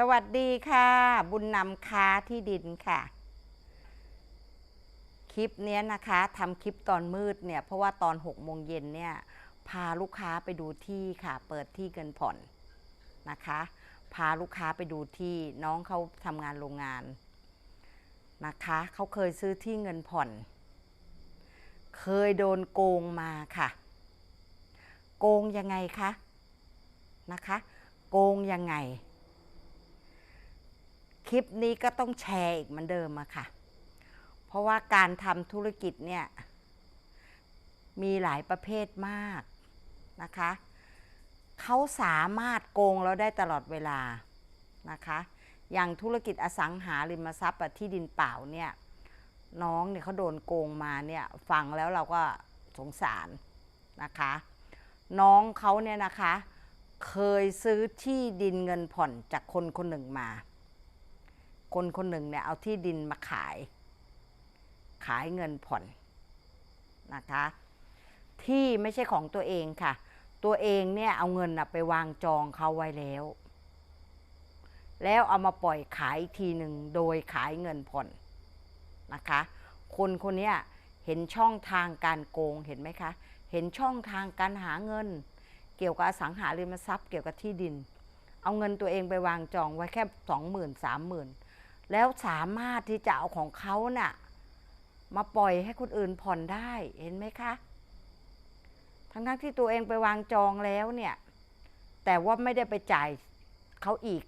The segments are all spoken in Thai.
สวัสดีค่ะ บุญนำค้าที่ดินค่ะ คลิปเนี้ยนะคะทำคลิปตอนมืดเนี่ย เพราะว่าตอน6โมงเย็นเนี่ย พาลูกค้าไปดูที่ค่ะ เปิดที่เงินผ่อนนะคะ พาลูกค้าไปดูที่น้องเขาทำงานโรงงานนะคะเขาเคยซื้อที่เงินผ่อน เคยโดนโกงมาค่ะ โกงยังไงคะนะคะ โกงยังไง คลิปนี้ก็ต้องแชร์อีกเหมือนเดิมอะค่ะ เพราะว่าการทำธุรกิจเนี่ย มีหลายประเภทมากนะคะ เขาสามารถโกงเราได้ตลอดเวลานะคะ อย่างธุรกิจอสังหาริมทรัพย์ที่ดินเปล่าเนี่ยน้องเนี่ยเขาโดนโกงมาเนี่ยฟังแล้วเราก็สงสารนะคะ น้องเขาเนี่ยนะคะ เคยซื้อที่ดินเงินผ่อนจากคนคนหนึ่งมา คนคนหนึ่งเนี่ยเอาที่ดินมาขาย ขายเงินผ่อนนะคะ ที่ไม่ใช่ของตัวเองค่ะ ตัวเองเนี่ยเอาเงินนะไปวางจองเขาไว้แล้ว แล้วเอามาปล่อยขายอีกทีหนึ่งโดยขายเงินผ่อนนะคะ คนคนนี้เห็นช่องทางการโกงเห็นไหมคะ เห็นช่องทางการหาเงิน เกี่ยวกับอสังหาริมทรัพย์เกี่ยวกับที่ดิน เอาเงินตัวเองไปวางจองไว้แค่สองหมื่นสามหมื่น แล้วสามารถที่จะเอาของเขาน่ะมาปล่อยให้คนอื่นผ่อนได้เห็นไหมคะ ทั้งทั้งที่ตัวเองไปวางจองแล้วเนี่ย แต่ว่าไม่ได้ไปจ่ายเขาอีก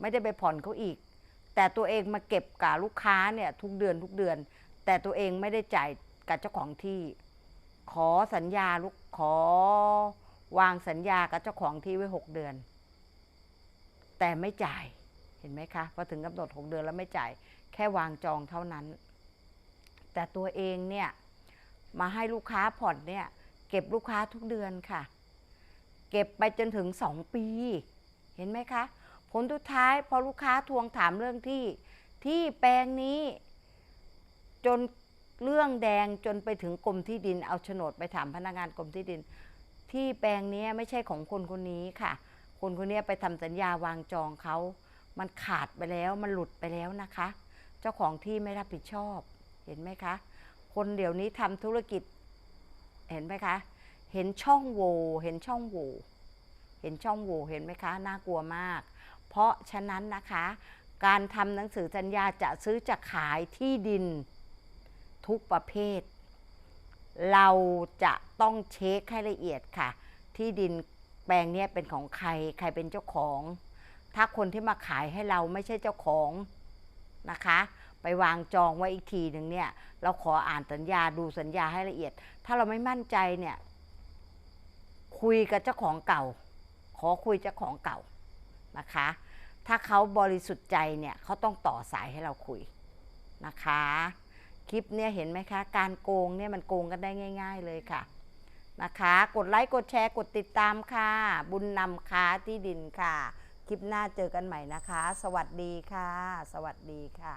ไม่ได้ไปผ่อนเขาอีก แต่ตัวเองมาเก็บกับลูกค้าเนี่ยทุกเดือนทุกเดือน แต่ตัวเองไม่ได้จ่ายกับเจ้าของที่ ขอสัญญาลูกขอวางสัญญากับเจ้าของที่ไว้หกเดือน แต่ไม่จ่าย เห็นไหมคะพอถึงกำหนดหกเดือนแล้วไม่จ่ายแค่วางจองเท่านั้น แต่ตัวเองเนี่ยมาให้ลูกค้าผ่อนเนี่ยเก็บลูกค้าทุกเดือนค่ะ เก็บไปจนถึงสองปี เห็นไหมคะ ผลสุดท้ายพอลูกค้าทวงถามเรื่องที่ที่แปลงนี้ จนเรื่องแดงจนไปถึงกรมที่ดินเอาโฉนดไปถามพนักงานกรมที่ดิน ที่แปลงนี้ไม่ใช่ของคนคนนี้ค่ะ คนคนนี้ไปทำสัญญาวางจองเขา มันขาดไปแล้วมันหลุดไปแล้วนะคะ เจ้าของที่ไม่รับผิดชอบ เห็นไหมคะ คนเดี๋ยวนี้ทำธุรกิจ เห็นไหมคะ เห็นช่องโหว่เห็นช่องโหว่เห็นช่องโหว่เห็นไหมคะน่ากลัวมาก เพราะฉะนั้นนะคะ การทำหนังสือสัญญาจะซื้อจะขายที่ดินทุกประเภท เราจะต้องเช็คให้ละเอียดค่ะ ที่ดินแปลงนี้เป็นของใคร ใครเป็นเจ้าของ ถ้าคนที่มาขายให้เราไม่ใช่เจ้าของนะคะ ไปวางจองไว้อีกทีหนึ่งเนี่ย เราขออ่านสัญญาดูสัญญาให้ละเอียด ถ้าเราไม่มั่นใจเนี่ย คุยกับเจ้าของเก่า ขอคุยเจ้าของเก่านะคะ ถ้าเขาบริสุทธิ์ใจเนี่ยเขาต้องต่อสายให้เราคุยนะคะ คลิปเนี่ยเห็นไหมคะ การโกงเนี่ยมันโกงกันได้ง่าย ๆ เลยค่ะนะคะ กดไลค์กดแชร์กดติดตามค่ะ บุญนำค้าที่ดินค่ะ คลิปหน้าเจอกันใหม่นะคะ สวัสดีค่ะ สวัสดีค่ะ